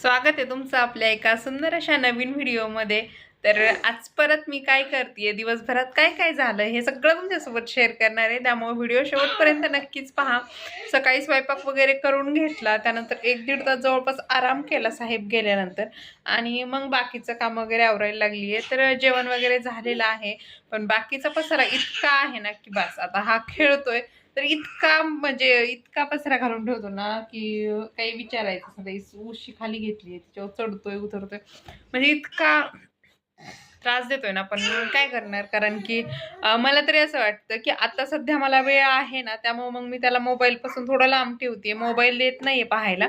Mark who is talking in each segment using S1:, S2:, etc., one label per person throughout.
S1: स्वागत आहे तुमचं आपल्या एका सुंदर अशा नवीन व्हिडिओमध्ये. तर आज परत मी काय करते दिवसभरात काय काय झालं? हे सगळं तुमच्यासोबत शेअर करणार आहे. त्यामुळे व्हिडिओ शेवटपर्यंत नक्कीच पहा. सकाळी स्वयंपाक वगैरे करून घेतला. त्यानंतर एक दीड तास जवळपास आराम केला साहेब गेल्यानंतर. आणि मग बाकीचं काम वगैरे आवरायला लागली आहे. तर जेवण वगैरे झालेलं आहे. पण बाकीचा पसारा इतका आहे ना की बस आता हा खेळतोय. तर इतका म्हणजे इतका पसरा घालून ठेवतो ना की काही विचारायचं समजा उशी खाली घेतली तिच्यावर चढतोय उतरतोय. म्हणजे इतका त्रास देतोय ना पण काय करणार? कारण की मला तरी असं वाटतं की आता सध्या मला वेळ आहे ना त्यामुळे मग मी त्याला मोबाईलपासून थोडं लांब ठेवते मोबाईल देत आहे पाहायला.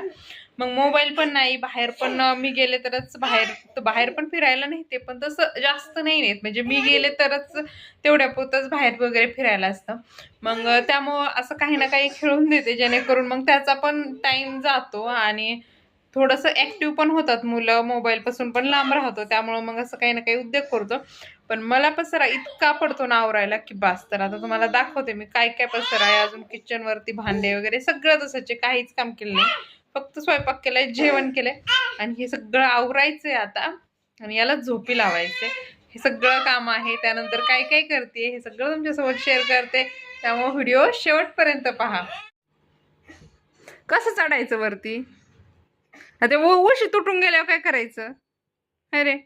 S1: मग मोबाईल पण नाही बाहेर पण मी गेले तरच बाहेर तर बाहेर पण फिरायला नाही ते पण तसं जास्त नाही नेत. म्हणजे मी गेले तरच तेवढ्या पोतच बाहेर वगैरे फिरायला असतं. मग त्यामुळं असं काही ना काही खेळून देते जेणेकरून मग त्याचा पण टाईम जातो आणि थोडंसं ॲक्टिव्ह पण होतात मुलं मोबाईलपासून पण लांब राहतो त्यामुळं मग असं काही ना काही उद्योग करतो. पण मला पसरा इतका पडतो ना आवरायला की बास तर आता तुम्हाला दाखवते मी काय काय पसरा आहे. अजून किचनवरती भांडे वगैरे सगळं तसंच काहीच काम केलं नाही. फक्त स्वयंपाक केलाय जेवण केलंय. आणि हे सगळं आवरायचंय आता. आणि याला झोपी लावायचंय. हे सगळं काम आहे. त्यानंतर काय काय करते हे सगळं तुमच्यासोबत शेअर करते. त्यामुळे व्हिडिओ शेवटपर्यंत पहा. कसं चढायचं वरती? आता उशी तुटून गेल्यावर काय करायचं? अरे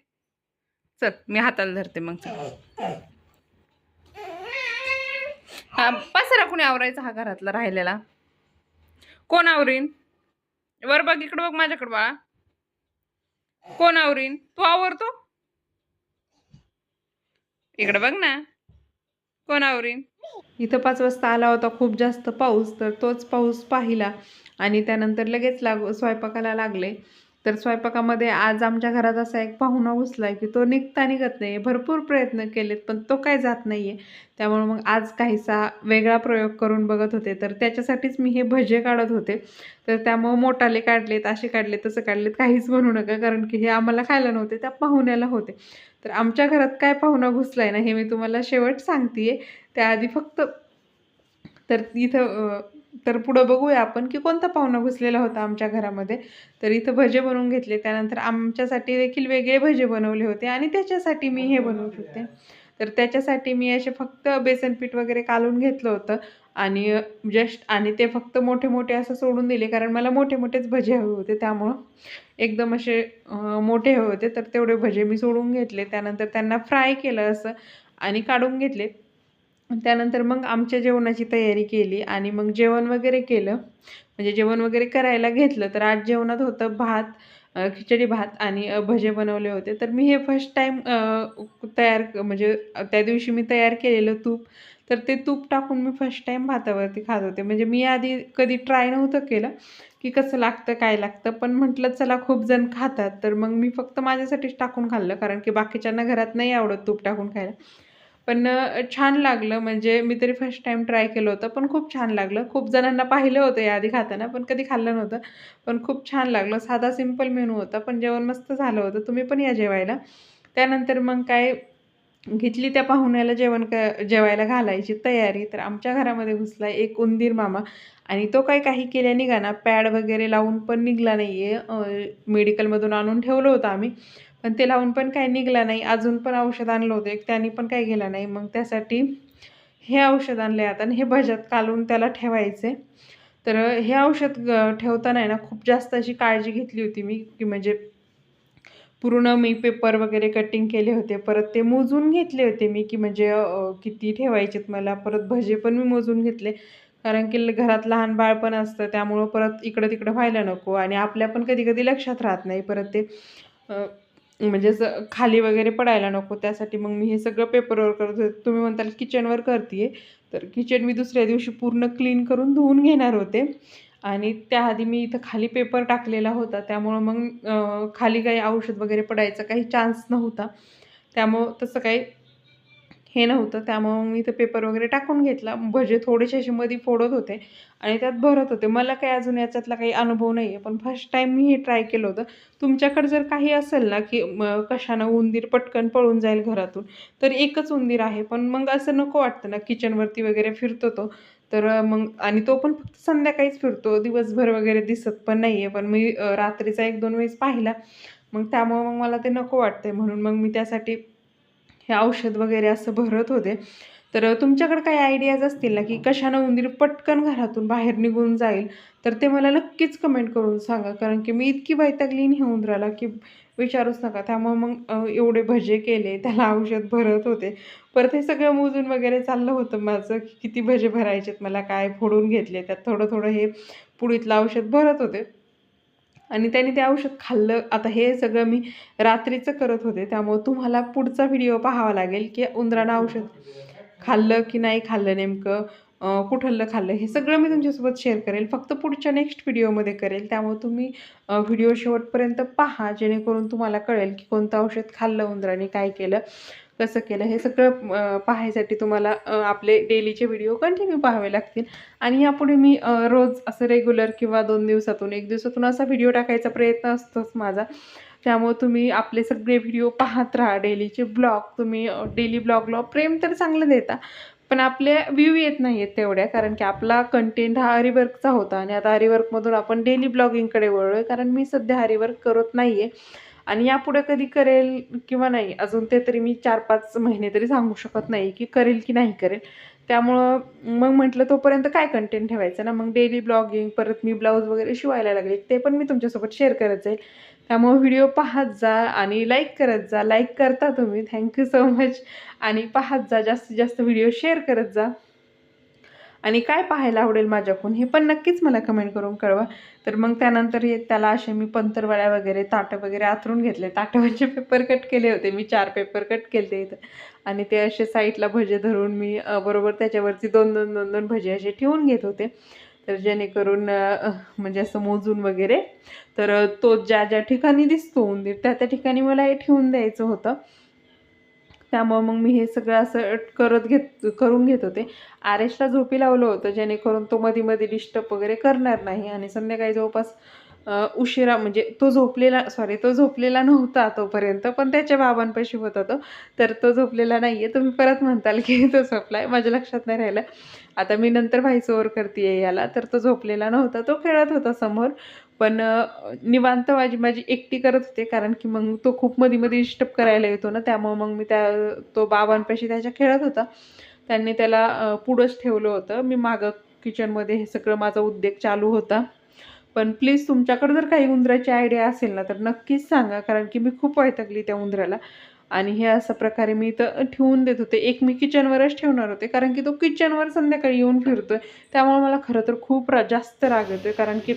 S1: चल मी हाताला धरते मग. चल. हा पसरा कुणी आवरायचा हा घरातला राहिलेला? कोण आवरीन? वर बघ इकडं बघ माझ्याकडं बाळा. कोण आवरीन? तू आवरतो? इकडं बघ ना. कोण आवरीन? इथं पाच वाजता आला होता खूप जास्त पाऊस तर तोच पाऊस पाहिला. आणि त्यानंतर लगेच लाग स्वयंपाकाला लागले. तर स्वयंपाकामध्ये आज आमच्या घरात असा एक पाहुणा घुसलाय की तो निघता निघत नाही भरपूर प्रयत्न केलेत पण तो काय जात नाही आहे त्यामुळे मग आज काहीसा वेगळा प्रयोग करून बघत होते. तर त्याच्यासाठीच मी हे भजे काढत होते. तर त्यामुळं मोठाले काढलेत असे काढले तसं काढलेत. काहीच म्हणू नका कारण की हे आम्हाला खायला नव्हते त्या पाहुण्याला होते. तर आमच्या घरात काय पाहुणा घुसला आहे ना हे मी तुम्हाला शेवट सांगते आहे त्याआधी फक्त तर इथं तर पुढं बघूया आपण की कोणता पाहुणा घुसलेला होता आमच्या घरामध्ये. तर इथं भजे बनवून घेतले. त्यानंतर आमच्यासाठी देखील वेगळे भजे बनवले होते आणि त्याच्यासाठी मी हे बनवू होते. तर त्याच्यासाठी मी असे फक्त बेसन पीठ वगैरे कालून घेतलं होतं आणि जस्ट आणि ते फक्त मोठे मोठे असं सोडून दिले कारण मला मोठे मोठेच भजे हवे होते त्यामुळं. एकदम असे मोठे हवे होते तर तेवढे भजे मी सोडून घेतले. त्यानंतर त्यांना फ्राय केलं असं आणि काढून घेतले. त्यानंतर मग आमच्या जेवणाची तयारी केली आणि मग जेवण वगैरे केलं. म्हणजे जेवण वगैरे करायला घेतलं तर आज जेवणात होतं भात खिचडी भात आणि भजे बनवले होते. तर मी हे फर्स्ट टाईम तयार म्हणजे त्या दिवशी मी तयार केलेलं तूप. तर ते तूप टाकून मी फर्स्ट टाईम भातावरती खात होते. म्हणजे मी आधी कधी ट्राय नव्हतं केलं की कसं लागतं काय लागतं. पण म्हटलं चला खूप जण खातात. तर मग मी फक्त माझ्यासाठीच टाकून खाल्लं. कारण की बाकीच्यांना घरात नाही आवडत तूप टाकून खायला. पण छान लागलं. म्हणजे मी तरी फर्स्ट टाईम ट्राय केलं होतं पण खूप छान लागलं. खूप जणांना पाहिलं होतं याआधी खाताना पण कधी खाल्लं नव्हतं. पण खूप छान लागलं. साधा सिंपल मेनू होता पण जेवण मस्त झालं होतं. तुम्ही पण या जेवायला. त्यानंतर मग काय घेतली त्या पाहुण्याला जेवण क जेवायला घालायची तयारी. तर आमच्या घरामध्ये घुसला एक उंदीर मामा. आणि तो काय काही केल्या निघाना. पॅड वगैरे लावून पण निघला नाही आहे मेडिकलमधून आणून ठेवलं होतं आम्ही. पण ते लावून पण काही निघला नाही. अजून पण औषध आणलं होतं. एक त्यांनी पण काही गेलं नाही. मग त्यासाठी हे औषध आणले आता आणि हे भज्यात कालून त्याला ठेवायचे. तर हे औषध ग- ठेवताना आहे ना खूप जास्त अशी काळजी घेतली होती मी की म्हणजे पूर्ण मी पेपर वगैरे कटिंग केले होते. परत ते मोजून घेतले होते मी की म्हणजे किती ठेवायचेत मला. परत भजे पण मी मोजून घेतले. कारण की ल- घरात लहान बाळ पण असतं त्यामुळं परत इकडं तिकडं व्हायला नको. आणि आपल्या पण कधी कधी लक्षात राहत नाही. परत ते म्हणजे असं खाली वगैरे पडायला नको त्यासाठी मग मी हे सगळं पेपरवर करत होते. तुम्ही म्हणताल किचनवर करते तर किचन मी दुसऱ्या दिवशी पूर्ण क्लीन करून धुवून घेणार होते. आणि त्याआधी मी इथं खाली पेपर टाकलेला होता. त्यामुळं मग खाली काही औषध वगैरे पडायचा काही चान्स नव्हता. त्यामुळं तसं काही हे नव्हतं. त्यामुळं मी ते पेपर वगैरे टाकून घेतला. भजे थोडेसे असे मध्ये फोडत होते आणि त्यात भरत होते. मला काही अजून याच्यातला काही अनुभव नाही आहे पण फर्स्ट टाईम मी हे ट्राय केलं होतं. तुमच्याकडे जर काही असेल ना की कशानं उंदीर पटकन पळून जाईल घरातून तर एकच उंदीर आहे. पण मग असं नको वाटतं ना किचनवरती वगैरे फिरतो तो. तर मग आणि तो पण फक्त संध्याकाळीच फिरतो. दिवसभर वगैरे दिसत पण नाही आहे पण मी रात्रीचा एक दोन वेळेस पाहिला. मग त्यामुळं मग मला ते नको वाटते म्हणून मग मी त्यासाठी हे औषध वगैरे असं भरत होते. तर तुमच्याकडे काही आयडियाज असतील ना की कशानं उंदीर पटकन घरातून बाहेर निघून जाईल? तर ते मला नक्कीच कमेंट करून सांगा. कारण की मी इतकी वैतागली हे उंदराला की विचारूच नका. त्यामुळे मग एवढे भजे केले त्याला औषध भरत होते. परत हे सगळं मोजून वगैरे चाललं होतं माझं की किती भजे भरायचेत मला काय फोडून घेतले त्यात थोडं थोडं हे पुडीतलं औषध भरत होते. आणि त्याने ते औषध खाल्लं. आता हे सगळं मी रात्रीचं करत होते. त्यामुळे तुम्हाला पुढचा व्हिडिओ पाहावा लागेल की उंदरानं औषध खाल्लं की नाही खाल्लं नेमकं कुठलं खाल्लं हे सगळं मी तुमच्यासोबत शेअर करेल. फक्त पुढच्या नेक्स्ट व्हिडिओमध्ये करेल. त्यामुळे तुम्ही व्हिडिओ शेवटपर्यंत पहा जेणेकरून तुम्हाला कळेल की कोणतं औषध खाल्लं उंदराने काय केलं. कसं केलं हे सगळं पाहायसाठी तुम्हाला आपले डेलीचे व्हिडिओ कंटिन्यू पाहावे लागतील. आणि यापुढे मी रोज असं रेग्युलर किंवा दोन दिवसातून एक दिवसातून असा व्हिडिओ टाकायचा प्रयत्न असतोच माझा. त्यामुळे तुम्ही आपले सगळे व्हिडिओ पाहत राहा. डेलीचे ब्लॉग तुम्ही डेली ब्लॉगला प्रेम तर चांगलं देता पण आपले व्ह्यू येत नाही आहेत तेवढ्या. कारण की आपला कंटेंट हा हरिवर्कचा होता आणि आता हरिवर्कमधून आपण डेली ब्लॉगिंगकडे वळलो आहे कारण मी सध्या हरिवर्क करत नाही आहे आणि यापुढे कधी करेल किंवा नाही अजून ते तरी मी चार पाच महिने तरी सांगू शकत नाही की करेल की नाही करेल. त्यामुळं मग म्हटलं तोपर्यंत काय कंटेंट ठेवायचं ना? मग डेली ब्लॉगिंग परत मी ब्लाऊज वगैरे शिवायला लागले ते पण मी तुमच्यासोबत शेअर करत जाईल. त्यामुळे व्हिडिओ पाहत जा आणि लाईक करत जा. लाईक करता तुम्ही. थँक्यू सो मच आणि पाहत जा. जास्तीत जास्त व्हिडिओ शेअर करत जा. आणि काय पाहायला आवडेल माझ्याकडून हे पण नक्कीच मला कमेंट करून कळवा. तर मग त्यानंतर हे त्याला असे मी पंतरवड्या वगैरे ताटं वगैरे आथरून घेतले. ताटावरचे पेपर कट केले होते. मी चार पेपर कट केले इथं. आणि ते असे साईडला भजे धरून मी बरोबर त्याच्यावरती दोन दोन दोन दोन भजे असे ठेवून घेत होते. तर जेणेकरून म्हणजे असं मोजून वगैरे. तर तो ज्या ज्या ठिकाणी दिसतो उंदीर त्या त्या ठिकाणी मला हे ठेवून द्यायचं होतं. त्यामुळं मग मी हे सगळं असं करत घेत करून घेत होते. आरेशला झोपी लावलं होतं जेणेकरून तो मध्ये मध्ये डिस्टर्ब वगैरे करणार नाही आणि संध्याकाळी जवळपास उशिरा म्हणजे तो झोपलेला सॉरी तो झोपलेला नव्हता तोपर्यंत पण त्याच्या बाबांपाशी होता तो तर तो झोपलेला नाही आहे तुम्ही परत म्हणताल की तो झोपला आहे माझ्या लक्षात नाही राहिलं. आता मी नंतर व्हायचं ओवर करते याला. तर तो झोपलेला नव्हता. तो खेळत होता समोर. पण निवांत माझी माझी एकटी करत होते कारण की मग तो खूप मध्ये मध्ये डिस्टर्ब करायला येतो ना. त्यामुळं मग मी त्या तो बाबांपाशी त्याच्या खेळत होता. त्यांनी त्याला पुढंच ठेवलं होतं. मी मागं किचनमध्ये हे सगळं माझा उद्योग चालू होता. पण प्लीज तुमच्याकडे जर काही उंदराची आयडिया असेल ना तर नक्कीच सांगा. कारण की मी खूप वैतकली त्या उंदराला. आणि हे अशा प्रकारे मी इथं ठेवून देत होते. एक मी किचनवरच ठेवणार होते. कारण की तो किचनवर संध्याकाळी येऊन फिरतोय. त्यामुळे मला खरं तर खूप रा जास्त राग येतोय. कारण की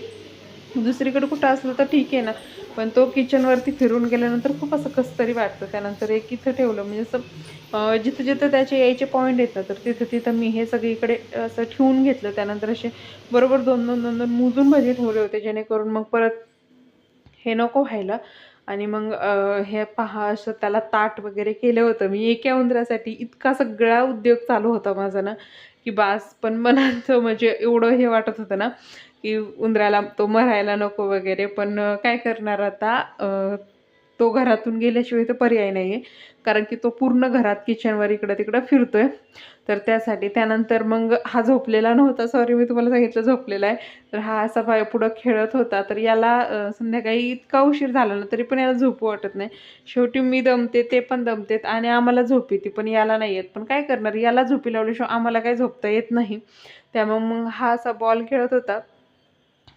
S1: दुसरीकडे कुठं असलं तर ठीक आहे ना. पण तो किचनवरती फिरून गेल्यानंतर खूप असं कसं तरी वाटतं. त्यानंतर एक इथं ठेवलं. म्हणजे असं जिथं जिथं त्याचे यायचे पॉईंट येतात तर तिथं तिथं मी हे सगळीकडे असं ठेवून घेतलं. त्यानंतर असे बरोबर दोन दोन दोन दोन मोजून भाजी ठेवले होते जेणेकरून मग परत हे नको व्हायला. आणि मग हे पहा असं त्याला ताट वगैरे केलं होतं. मी एका उंदरासाठी इतका सगळा उद्योग चालू होता माझा ना की बास. पण मनात म्हणजे एवढं हे वाटत होतं ना की उंदराला तो मरायला नको वगैरे. पण काय करणार आता? तो घरातून गेल्याशिवाय तर पर्याय नाही आहे कारण की तो पूर्ण घरात किचनवर इकडं तिकडं फिरतोय. तर त्यासाठी त्यानंतर मग हा झोपलेला नव्हता. सॉरी मी तुम्हाला सांगितलं झोपलेला आहे. तर हा असा पाय पुढं खेळत होता. तर याला संध्याकाळी इतका उशीर झाला ना तरी पण याला झोपू वाटत नाही. शेवटी मी दमते ते पण दमतेत आणि आम्हाला झोप येते पण याला नाही येत. पण काय करणार? याला झोपी लावल्याशिवाय आम्हाला काही झोपता येत नाही. त्यामुळे मग हा असा बॉल खेळत होता.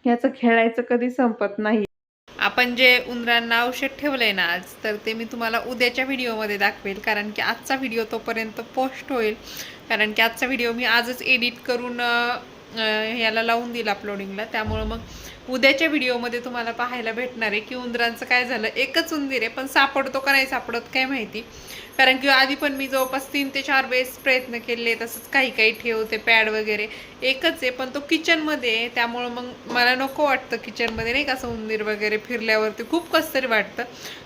S1: याचं खेळायचं कधी संपत नाही. आपण जे उंदरांना औषध ठेवलंय ना आज तर ते मी तुम्हाला उद्याच्या व्हिडिओमध्ये दाखवेल कारण की आजचा व्हिडिओ तोपर्यंत पोस्ट होईल. कारण की आजचा व्हिडिओ मी आजच एडिट करून ह्याला याला लावून दिला अपलोडिंगला त्यामुळं मग उद्याच्या व्हिडिओमध्ये तुम्हाला पाहायला भेटणार आहे की उंदरांचं काय झालं. एकच उंदीर आहे पण सापडतो का नाही सापडत काय माहिती. कारण की आधी पण मी जवळपास तीन ते चार वेळेस प्रयत्न केले तसंच काही काही ठेवते पॅड वगैरे. एकच आहे पण तो किचनमध्ये आहे त्यामुळं मग मला नको वाटतं किचनमध्ये नाही का असं उंदीर वगैरे फिरल्यावरती खूप कसं तरी वाटतं.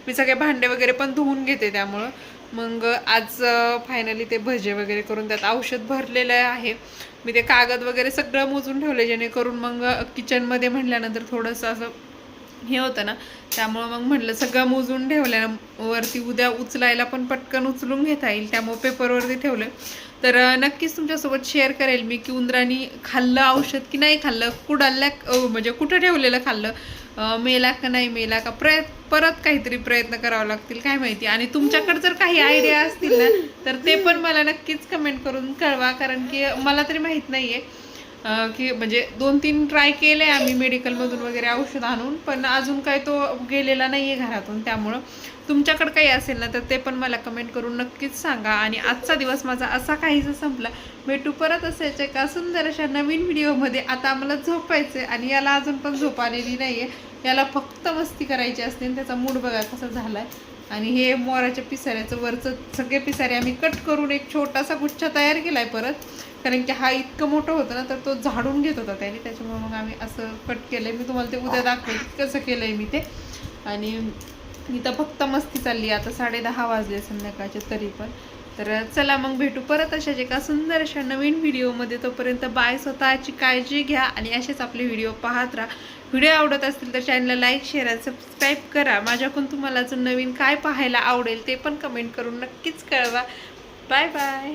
S1: मी सगळे भांडे वगैरे पण धुवून घेते त्यामुळं. मग आज फायनली ते भजे वगैरे करून त्यात औषध भरलेलं आहे. मी ते कागद वगैरे सगळं मोजून ठेवले जेणेकरून मग किचनमध्ये म्हटल्यानंतर थोडंसं असं हे होतं ना त्यामुळं मग म्हटलं सगळं मोजून ठेवल्या वरती उद्या उचलायला पण पटकन उचलून घेता येईल त्यामुळं पेपरवरती ठेवलं. तर नक्कीच तुमच्यासोबत शेअर करेल मी की उंदरानी खाल्लं औषध की नाही खाल्लं कुडाल्या म्हणजे कुठं ठेवलेलं खाल्लं मेला का नाही मेला का प्रयत् परत काहीतरी प्रयत्न करावे लागतील काय माहिती. आणि तुमच्याकडे जर काही आयडिया असतील ना तर ते पण मला नक्कीच कमेंट करून कळवा कारण की मला तरी माहीत नाही आहे की म्हणजे दोन तीन ट्राय केले आम्ही मेडिकलमधून वगैरे औषध आणून पण अजून काय तो गेलेला नाही आहे घरातून. त्यामुळं तुमच्याकडे काही असेल ना तर ते पण मला कमेंट करून नक्कीच सांगा. आणि आजचा दिवस माझा असा काहीसा संपला. भेटू परत असायचं का? सुंदर अशा नवीन व्हिडिओमध्ये आता आम्हाला झोपायचं आहे आणि याला अजून पण झोप आलेली नाही आहे याला फक्त मस्ती करायची असते आणि त्याचा मूड बघा कसा झाला आहे आणि हे मोराच्या पिसाऱ्याचं वरचं सगळे पिसारे आम्ही कट करून एक छोटासा गुच्छा तयार केला आहे परत. कारण की हा इतकं मोठं होतं ना तर तो झाडून घेत होता त्याने. त्याच्यामुळे मग आम्ही असं कट केलं आहे मी तुम्हाला ते उद्या दाखवेल कसं केलं आहे मी ते. आणि इथं फक्त मस्ती चालली आहे. आता साडे दहा वाजले संध्याकाळचे तरी पण. तर चला मग भेटू परत अशाच एका सुंदर अशा नवीन व्हिडिओमध्ये तोपर्यंत बाय स्वतःची काळजी घ्या आणि असेच आपले व्हिडिओ पाहत राहा. व्हिडिओ आवडत असतील तर चॅनलला लाईक शेअर आणि सबस्क्राईब करा. माझ्याकडून तुम्हाला अजून नवीन काय पाहायला आवडेल ते पण कमेंट करून नक्कीच कळवा. Bye bye